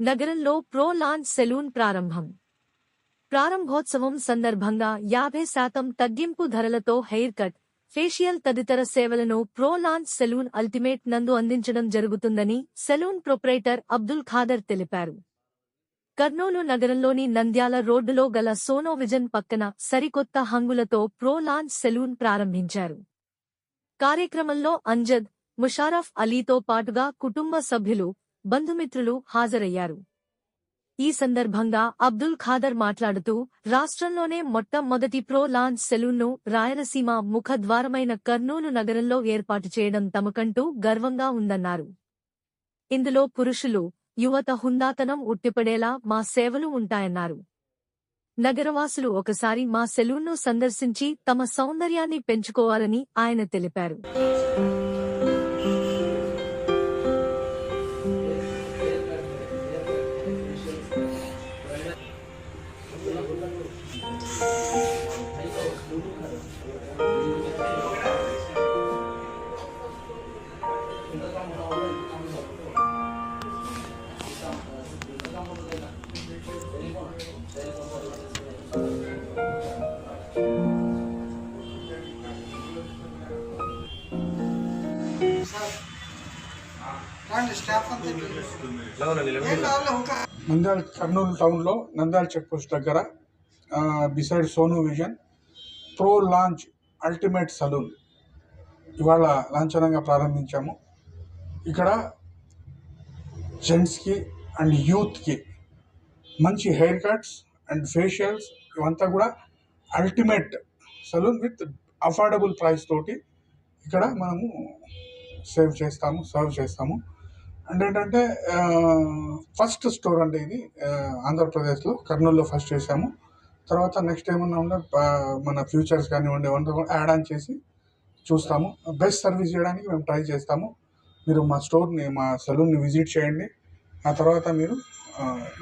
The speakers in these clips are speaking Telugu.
నగరంలో ప్రో లాంచ్ సెలూన్ ప్రారంభం. ప్రారంభోత్సవం సందర్భంగా యాభై శాతం తగ్గింపు ధరలతో హెయిర్ కట్ ఫేషియల్ తదితర సేవలను ప్రో లాంచ్ సెలూన్ అల్టిమేట్ నందు అందించడం జరుగుతుందని సెలూన్ ప్రొపరేటర్ అబ్దుల్ ఖాదర్ తెలిపారు. కర్నూలు నగరంలోని నంద్యాల రోడ్డులో గల సోనో విజన్ పక్కన సరికొత్త హంగులతో ప్రో లాంచ్ సెలూన్ ప్రారంభించారు. కార్యక్రమంలో అంజద్ ముషారఫ్ అలీతో పాటుగా కుటుంబ సభ్యులు బంధుమిత్రులు హాజరయ్యారు. ఈ సందర్భంగా అబ్దుల్ ఖాదర్ మాట్లాడుతూ రాష్ట్రంలోనే మొట్టమొదటి ప్రో లాంచ్ సెలూన్ను రాయలసీమ ముఖద్వారమైన కర్నూలు నగరంలో ఏర్పాటు చేయడం తమకంటూ గర్వంగా ఉందన్నారు. ఇందులో పురుషులు యువత హుందాతనం ఉట్టిపడేలా మా సేవలు ఉంటాయన్నారు. నగరవాసులు ఒకసారి మా సెలూన్ను సందర్శించి తమ సౌందర్యాన్ని పెంచుకోవాలని ఆయన తెలిపారు. నంద్యాల కర్నూలు టౌన్లో నంద్యాల చెక్ పోస్ట్ దగ్గర beside Sonu vision. Pro lounge ultimate salon. ఇవాళ లాంఛనంగా ప్రారంభించాము. ఇక్కడ జెంట్స్కి అండ్ యూత్కి మంచి హెయిర్ కట్స్ అండ్ ఫేషియల్స్ ఇవంతా కూడా ultimate salon with affordable price తోటి ఇక్కడ మనము సేవ్ చేస్తాము సర్వ్ చేస్తాము. అండ్ ఏంటంటే ఫస్ట్ స్టోర్ అంటే ఇది ఆంధ్రప్రదేశ్లో కర్నూలులో ఫస్ట్ చేసాము తర్వాత నెక్స్ట్ ఏమన్నా ఉంటే మన ఫ్యూచర్స్ కానివ్వండి ఏమన్నా కూడా యాడ్ ఆన్ చేసి చూస్తాము. బెస్ట్ సర్వీస్ చేయడానికి మేము ట్రై చేస్తాము. మీరు మా స్టోర్ని మా సలూన్ని విజిట్ చేయండి. ఆ తర్వాత మీరు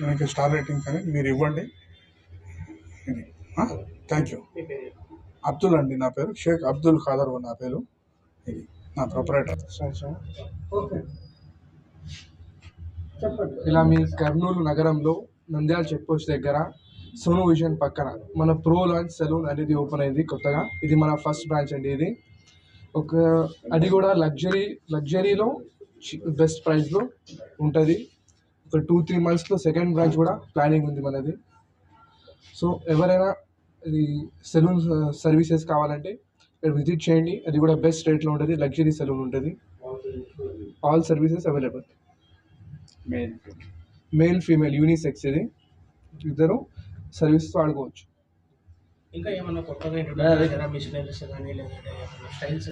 మీకు స్టార్ రేటింగ్స్ అని మీరు ఇవ్వండి. ఇది. థ్యాంక్ యూ అబ్దుల్ అండి నా పేరు. షేక్ అబ్దుల్ ఖాదర్ నా పేరు. ఇది నా ప్రొపరేటర్ ఓకే చెప్పండి. ఇలా మీ కర్నూలు నగరంలో నంద్యాల చెక్ పోస్ట్ దగ్గర సోను విజన్ పక్కన మన ప్రో లాంచ్ సెలూన్ అనేది ఓపెన్ అయింది కొత్తగా. ఇది మన ఫస్ట్ బ్రాంచ్ అండి ఇది. ఒక అది కూడా లగ్జరీ లగ్జరీలో బెస్ట్ ప్రైస్లో ఉంటుంది. ఒక టూ త్రీ మంత్స్లో సెకండ్ బ్రాంచ్ కూడా ప్లానింగ్ ఉంది మనది. సో ఎవరైనా ఇది సెలూన్ సర్వీసెస్ కావాలంటే ఇక్కడ విజిట్ చేయండి. అది కూడా బెస్ట్ రేట్లో ఉంటుంది. లగ్జరీ సెలూన్ ఉంటుంది. All services available. Male female unisex ఇది. ఇద్దరు సర్వీస్ వాడుకోవచ్చు. ఇంకా ఏమన్నా కొత్తగా మిషనరీస్ కానీ లేదంటే స్టైల్స్